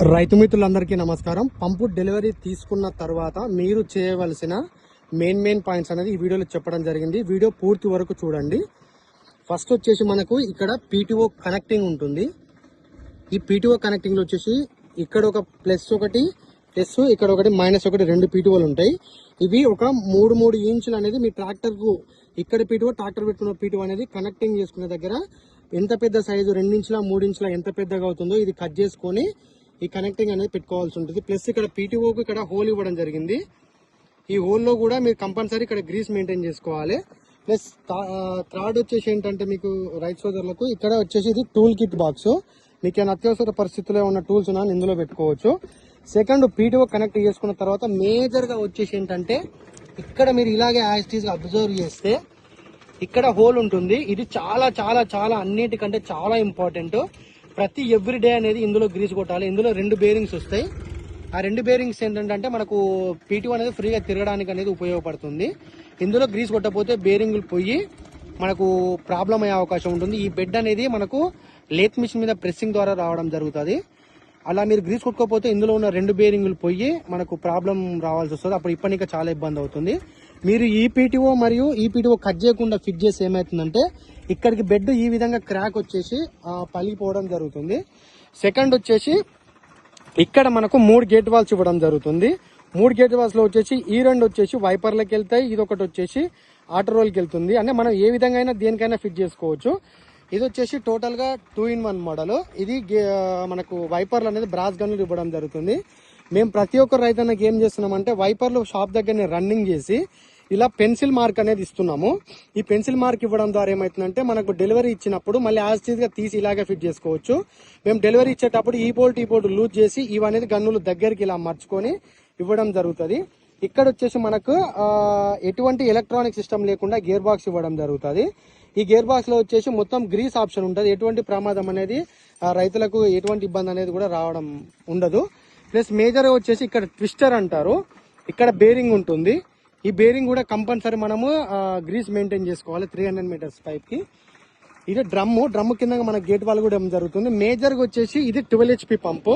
రైతు మిత్రులందరికీ నమస్కారం. పంపు డెలివరీ తీసుకున్న తర్వాత మీరు చేయవలసిన మెయిన్ మెయిన్ పాయింట్స్ అనేది ఈ వీడియోలో చెప్పడం జరిగింది. వీడియో పూర్తి వరకు చూడండి. ఫస్ట్ వచ్చేసి మనకు ఇక్కడ పీటీఓ కనెక్టింగ్ ఉంటుంది. ఈ పీటీఓ కనెక్టింగ్లో వచ్చేసి ఇక్కడ ఒక ప్లస్ ఒకటి ప్లస్ ఇక్కడ ఒకటి మైనస్ ఒకటి రెండు పీటీఓలు ఉంటాయి. ఇవి ఒక మూడు మూడు ఇంచులు అనేది మీ ట్రాక్టర్కు ఇక్కడ పీటీఓ ట్రాక్టర్ పెట్టుకున్న పీటీఓ అనేది కనెక్టింగ్ చేసుకునే దగ్గర ఎంత పెద్ద సైజు రెండించుల మూడించుల ఎంత పెద్దగా అవుతుందో ఇది కట్ చేసుకొని ఈ కనెక్టింగ్ అనేది పెట్టుకోవాల్సి ఉంటుంది. ప్లస్ ఇక్కడ పీటీఓకి ఇక్కడ హోల్ ఇవ్వడం జరిగింది. ఈ హోల్లో కూడా మీరు కంపల్సరీ ఇక్కడ గ్రీస్ మెయింటైన్ చేసుకోవాలి. ప్లస్ థర్డ్ వచ్చేసి ఏంటంటే మీకు రైట్ సోదరులకు ఇక్కడ వచ్చేసి ఇది టూల్ కిట్ బాక్స్ మీకు ఏమైనా అత్యవసర పరిస్థితుల్లో ఉన్న టూల్స్ ఉన్నాను ఇందులో పెట్టుకోవచ్చు సెకండ్ పీటీఓ కనెక్ట్ చేసుకున్న తర్వాత మేజర్గా వచ్చేసి ఏంటంటే ఇక్కడ మీరు ఇలాగే యాక్టీస్గా అబ్జర్వ్ చేస్తే ఇక్కడ హోల్ ఉంటుంది. ఇది చాలా చాలా చాలా అన్నిటికంటే చాలా ఇంపార్టెంట్ ప్రతి ఎవ్రీ డే అనేది ఇందులో గ్రీస్ కొట్టాలి. ఇందులో రెండు బేరింగ్స్ వస్తాయి. ఆ రెండు బేరింగ్స్ ఏంటంటే మనకు పీటీ అనేది ఫ్రీగా తిరగడానికి అనేది ఉపయోగపడుతుంది. ఇందులో గ్రీస్ కొట్టకపోతే బేరింగ్లు పోయి మనకు ప్రాబ్లం అయ్యే అవకాశం ఉంటుంది. ఈ బెడ్ అనేది మనకు లేత్ మిషన్ మీద ప్రెస్సింగ్ ద్వారా రావడం జరుగుతుంది. అలా మీరు గ్రీస్ కొట్టుకోకపోతే ఇందులో ఉన్న రెండు బేరింగ్లు పోయి మనకు ప్రాబ్లం రావాల్సి వస్తుంది. అప్పుడు ఇప్పటికే చాలా ఇబ్బంది అవుతుంది. మీరు ఈ పీటీఓ మరియు ఈ పీటీఓ కట్ చేయకుండా ఫిట్ చేసి ఏమవుతుందంటే ఇక్కడికి బెడ్ ఈ విధంగా క్రాక్ వచ్చేసి పలిగిపోవడం జరుగుతుంది. సెకండ్ వచ్చేసి ఇక్కడ మనకు మూడు గేట్ వాల్స్ ఇవ్వడం జరుగుతుంది. మూడు గేట్ వాల్స్లో వచ్చేసి ఈ రెండు వచ్చేసి వైపర్లకు వెళ్తాయి ఇది ఒకటి వచ్చేసి ఆటో రోల్కి వెళ్తుంది. అంటే మనం ఏ విధంగా అయినా దేనికైనా ఫిట్ చేసుకోవచ్చు. ఇది వచ్చేసి టోటల్గా టూ ఇన్ వన్ మోడల్ ఇది గే- మనకు వైపర్లు అనేది బ్రాస్ గన్లు ఇవ్వడం జరుగుతుంది. మేము ప్రతి ఒక్క రైతన్నకి ఏం చేస్తున్నామంటే వైపర్లు షాప్ దగ్గరనే రన్నింగ్ చేసి ఇలా పెన్సిల్ మార్క్ అనేది ఇస్తున్నాము. ఈ పెన్సిల్ మార్క్ ఇవ్వడం ద్వారా ఏమవుతుందంటే మనకు డెలివరీ ఇచ్చినప్పుడు మళ్ళీ యాజ్గా తీసి ఇలాగే ఫిట్ చేసుకోవచ్చు. మేము డెలివరీ ఇచ్చేటప్పుడు ఈ బోల్ట్ ఈ బోల్ట్ లూజ్ చేసి ఇవనేది గన్నులు దగ్గరికి ఇలా మర్చుకొని ఇవ్వడం జరుగుతుంది. ఇక్కడ వచ్చేసి మనకు ఎటువంటి ఎలక్ట్రానిక్ సిస్టమ్ లేకుండా గేర్ బాక్స్ ఇవ్వడం జరుగుతుంది. ఈ గేర్ బాక్స్లో వచ్చేసి మొత్తం గ్రీస్ ఆప్షన్ ఉంటుంది. ఎటువంటి ప్రమాదం అనేది రైతులకు ఎటువంటి ఇబ్బంది అనేది కూడా రావడం ఉండదు. ప్లస్ మేజర్ వచ్చేసి ఇక్కడ ట్విస్టర్ అంటారు. ఇక్కడ బేరింగ్ ఉంటుంది. ఈ బేరింగ్ కూడా కంపల్సరీ మనము గ్రీస్ మెయింటైన్ చేసుకోవాలి త్రీ హండ్రెడ్ మీటర్స్ పైప్కి ఇది డ్రమ్ము డ్రమ్ కింద మన గేట్ వాల్ కూడా ఏం జరుగుతుంది. మేజర్గా వచ్చేసి ఇది ట్వెల్వ్ హెచ్పి పంపు.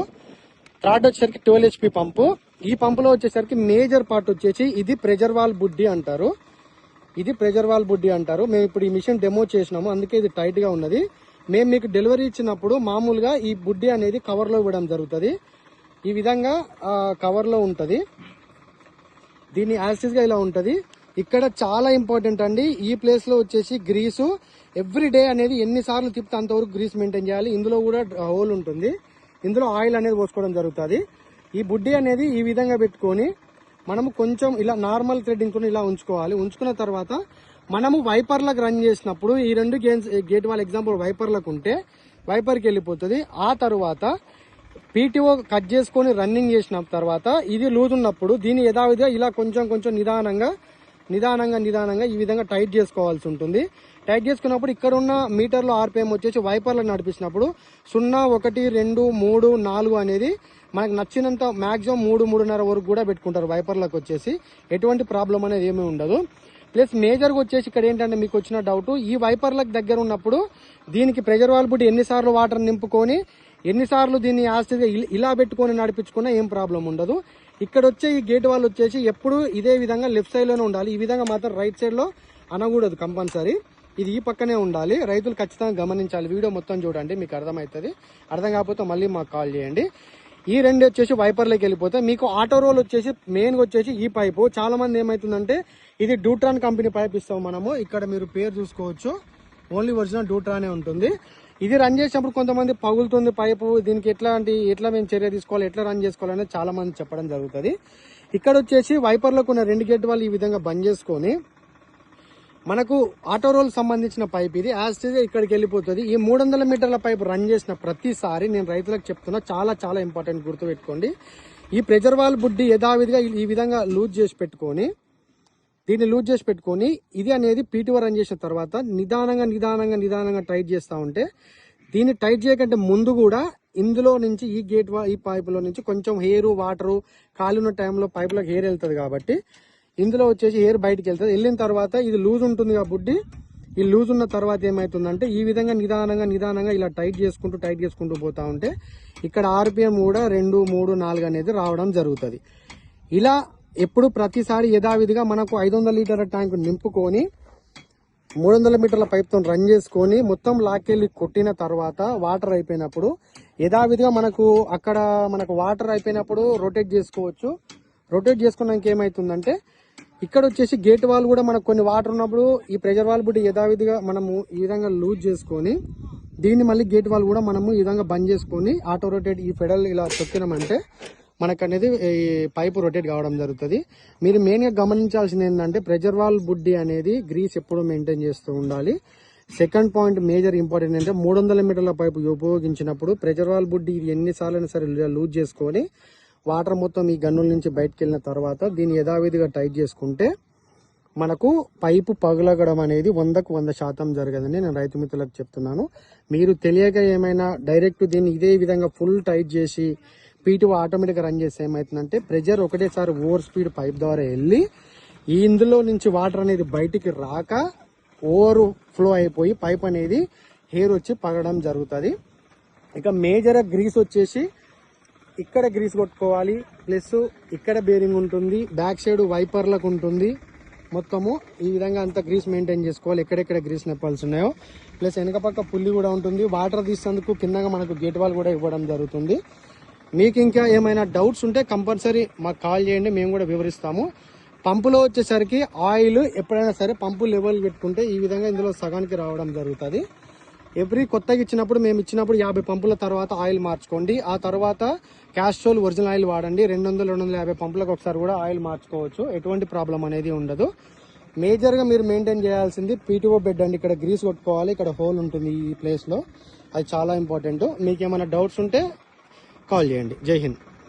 థర్డ్ వచ్చేసరికి ట్వెల్వ్ హెచ్పి పంపు. ఈ పంపులో వచ్చేసరికి మేజర్ పార్ట్ వచ్చేసి ఇది ప్రెజర్ వాల్ బుడ్డి అంటారు. ఇది ప్రెజర్ వాల్ బుడ్డి అంటారు. మేము ఇప్పుడు ఈ మిషన్ డెమో చేసినాము. అందుకే ఇది టైట్గా ఉన్నది. మేము మీకు డెలివరీ ఇచ్చినప్పుడు మామూలుగా ఈ బుడ్డి అనేది కవర్లో ఇవ్వడం జరుగుతుంది. ఈ విధంగా కవర్లో ఉంటది. దీని యాసిస్గా ఇలా ఉంటది. ఇక్కడ చాలా ఇంపార్టెంట్ అండి. ఈ ప్లేస్లో వచ్చేసి గ్రీసు ఎవ్రీ డే అనేది ఎన్నిసార్లు తిప్పితే అంతవరకు గ్రీస్ మెయింటైన్ చేయాలి. ఇందులో కూడా హోల్ ఉంటుంది. ఇందులో ఆయిల్ అనేది పోసుకోవడం జరుగుతుంది. ఈ బుడ్డి అనేది ఈ విధంగా పెట్టుకొని మనము కొంచెం ఇలా నార్మల్ థ్రెడ్డింగ్ కొని ఇలా ఉంచుకోవాలి. ఉంచుకున్న తర్వాత మనము వైపర్లకు రన్ చేసినప్పుడు ఈ రెండు గేమ్స్ గేట్ వాళ్ళ ఎగ్జాంపుల్ వైపర్లకు ఉంటే వైపర్కి వెళ్ళిపోతుంది. ఆ తర్వాత పీటీఓ కట్ చేసుకొని రన్నింగ్ చేసిన తర్వాత ఇది లూజ్ ఉన్నప్పుడు దీన్ని యథావిధిగా ఇలా కొంచెం కొంచెం నిదానంగా నిదానంగా నిదానంగా ఈ విధంగా టైట్ చేసుకోవాల్సి ఉంటుంది. టైట్ చేసుకున్నప్పుడు ఇక్కడ ఉన్న మీటర్లో ఆర్పిఎం వచ్చేసి వైపర్లకు నడిపించినప్పుడు సున్నా ఒకటి రెండు మూడు నాలుగు అనేది మనకు నచ్చినంత మాక్సిమం మూడు మూడున్నర వరకు కూడా పెట్టుకుంటారు వైపర్లకు వచ్చేసి. ఎటువంటి ప్రాబ్లం అనేది ఏమీ ఉండదు. ప్లస్ మేజర్గా వచ్చేసి ఇక్కడ ఏంటంటే మీకు వచ్చిన డౌట్ ఈ వైపర్లకు దగ్గర ఉన్నప్పుడు దీనికి ప్రెజర్ వాల్ బుట్టి ఎన్నిసార్లు వాటర్ నింపుకొని ఎన్నిసార్లు దీన్ని ఆస్తిగా ఇలా పెట్టుకొని నడిపించుకున్నా ఏం ప్రాబ్లం ఉండదు. ఇక్కడ వచ్చే ఈ గేట్ వాళ్ళు వచ్చేసి ఎప్పుడు ఇదే విధంగా లెఫ్ట్ సైడ్లోనే ఉండాలి. ఈ విధంగా మాత్రం రైట్ సైడ్లో అనకూడదు కంపల్సరీ. ఇది ఈ పక్కనే ఉండాలి. రైతులు ఖచ్చితంగా గమనించాలి. వీడియో మొత్తం చూడండి మీకు అర్థమవుతుంది. అర్థం కాకపోతే మళ్ళీ మాకు కాల్ చేయండి. ఈ రెండు వచ్చేసి వైపర్లోకి వెళ్ళిపోతే మీకు ఆటో రోల్ వచ్చేసి మెయిన్గా వచ్చేసి ఈ పైపు చాలా మంది ఇది డూట్రాన్ కంపెనీ పైప్ ఇస్తాం మనము. ఇక్కడ మీరు పేరు చూసుకోవచ్చు. ఓన్లీ ఒరిజినల్ డూట్రానే ఉంటుంది. ఇది రన్ చేసినప్పుడు కొంతమంది పగులుతుంది పైపు దీనికి ఎట్లాంటి ఎట్లా మేము చర్య తీసుకోవాలి ఎట్లా రన్ చేసుకోవాలని చాలా మంది చెప్పడం జరుగుతుంది. ఇక్కడ వచ్చేసి వైపర్లకు ఉన్న రెండు గేట్ వాళ్ళు ఈ విధంగా బంద్ చేసుకొని మనకు ఆటో రోల్ సంబంధించిన పైప్ ఇది. యాజ్ ఇక్కడికి వెళ్ళిపోతుంది. ఈ మూడు వందల మీటర్ల పైప్ రన్ చేసిన ప్రతిసారి నేను రైతులకు చెప్తున్నా చాలా చాలా ఇంపార్టెంట్ గుర్తుపెట్టుకోండి. ఈ ప్రెజర్ వాల్ బుడ్డి యథావిధిగా ఈ విధంగా లూజ్ చేసి పెట్టుకొని దీన్ని లూజ్ చేసి పెట్టుకొని ఇది అనేది పీటీఓ రన్ చేసిన తర్వాత నిదానంగా నిదానంగా నిదానంగా టైట్ చేస్తూ ఉంటే దీన్ని టైట్ చేయకంటే ముందు కూడా ఇందులో నుంచి ఈ గేట్ ఈ పైపులో నుంచి కొంచెం హెయిర్ వాటరు కాలున్న టైంలో పైపులోకి హెయిర్ వెళ్తుంది కాబట్టి ఇందులో వచ్చేసి ఎయిర్ బయటికి వెళ్తుంది. వెళ్ళిన తర్వాత ఇది లూజ్ ఉంటుంది కాబట్టి ఈ లూజ్ ఉన్న తర్వాత ఏమవుతుందంటే ఈ విధంగా నిదానంగా నిదానంగా ఇలా టైట్ చేసుకుంటూ టైట్ చేసుకుంటూ పోతా ఉంటే ఇక్కడ ఆర్పిఎం కూడా రెండు మూడు నాలుగు అనేది రావడం జరుగుతుంది. ఇలా ఎప్పుడు ప్రతిసారి యథావిధిగా మనకు ఐదు వందల లీటర్ల ట్యాంక్ నింపుకొని మూడు వందల మీటర్ల పైప్తో రన్ చేసుకొని మొత్తం లాక్కెళ్ళి కొట్టిన తర్వాత వాటర్ అయిపోయినప్పుడు యథావిధిగా మనకు అక్కడ మనకు వాటర్ అయిపోయినప్పుడు రొటేట్ చేసుకోవచ్చు. రొటేట్ చేసుకున్నాక ఏమవుతుందంటే ఇక్కడ వచ్చేసి గేట్ వాల్ కూడా మనకు కొన్ని వాటర్ ఉన్నప్పుడు ఈ ప్రెజర్ వాల్ బుట్టి యథావిధిగా మనము ఈ విధంగా లూజ్ చేసుకొని దీన్ని మళ్ళీ గేట్ వాల్ కూడా మనము ఈ విధంగా బంద్ చేసుకొని ఆటో రొటేట్ ఈ పెడల్ ఇలా తొక్కినామంటే మనకు అనేది ఈ పైపు రొటేట్ కావడం జరుగుతుంది. మీరు మెయిన్గా గమనించాల్సింది ఏంటంటే ప్రెజర్ వాల్ బుడ్డి అనేది గ్రీస్ ఎప్పుడు మెయింటైన్ చేస్తూ ఉండాలి. సెకండ్ పాయింట్ మేజర్ ఇంపార్టెంట్ అంటే మూడు వందల మీటర్ల పైపు ఉపయోగించినప్పుడు ప్రెజర్ వాల్ బుడ్డి ఇది ఎన్నిసార్లు అయినా సరే లూజ్ చేసుకొని వాటర్ మొత్తం ఈ గన్నుల నుంచి బయటకు వెళ్ళిన తర్వాత దీన్ని యథావిధిగా టైట్ చేసుకుంటే మనకు పైపు పగులగడం అనేది వందకు వంద శాతం జరగదని నేను రైతు మిత్రులకు చెప్తున్నాను. మీరు తెలియక ఏమైనా డైరెక్ట్ దీన్ని ఇదే విధంగా ఫుల్ టైట్ చేసి పీటు ఆటోమేటిక్గా రన్ చేస్తే ఏమవుతుందంటే ప్రెజర్ ఒకటేసారి ఓవర్ స్పీడ్ పైప్ ద్వారా వెళ్ళి ఈ ఇందులో నుంచి వాటర్ అనేది బయటికి రాక ఓవర్ ఫ్లో అయిపోయి పైప్ అనేది హెయిర్ వచ్చి పగడం జరుగుతుంది. ఇక మేజర్ గ్రీస్ వచ్చేసి ఇక్కడ గ్రీస్ కొట్టుకోవాలి ప్లస్ ఇక్కడ బేరింగ్ ఉంటుంది బ్యాక్ సైడ్ వైపర్లకు ఉంటుంది. మొత్తము ఈ విధంగా అంత గ్రీస్ మెయింటైన్ చేసుకోవాలి ఎక్కడెక్కడ గ్రీస్ నెప్పాల్సి ఉన్నాయో. ప్లస్ వెనక పక్క పుల్లి కూడా ఉంటుంది. వాటర్ తీసేందుకు కిందగా మనకు గేట్ వాల్ కూడా ఇవ్వడం జరుగుతుంది. మీకు ఇంకా ఏమైనా డౌట్స్ ఉంటే కంపల్సరీ మాకు కాల్ చేయండి మేము కూడా వివరిస్తాము. పంపులో వచ్చేసరికి ఆయిల్ ఎప్పుడైనా సరే పంపు లెవెల్ పెట్టుకుంటే ఈ విధంగా ఇందులో సగానికి రావడం జరుగుతుంది. ఎవ్రీ కొత్తగా ఇచ్చినప్పుడు మేము ఇచ్చినప్పుడు యాభై పంపుల తర్వాత ఆయిల్ మార్చుకోండి. ఆ తర్వాత క్యాస్ట్రోల్ ఒరిజినల్ ఆయిల్ వాడండి. రెండు వందల రెండు వందల యాభై పంపులకు ఒకసారి కూడా ఆయిల్ మార్చుకోవచ్చు. ఎటువంటి ప్రాబ్లం అనేది ఉండదు. మేజర్గా మీరు మెయింటైన్ చేయాల్సింది పీటీఓ బెడ్ అండి. ఇక్కడ గ్రీస్ కొట్టుకోవాలి. ఇక్కడ హోల్ ఉంటుంది ఈ ప్లేస్లో. అది చాలా ఇంపార్టెంట్. మీకు ఏమైనా డౌట్స్ ఉంటే కాల్ చేయండి. జై హింద్.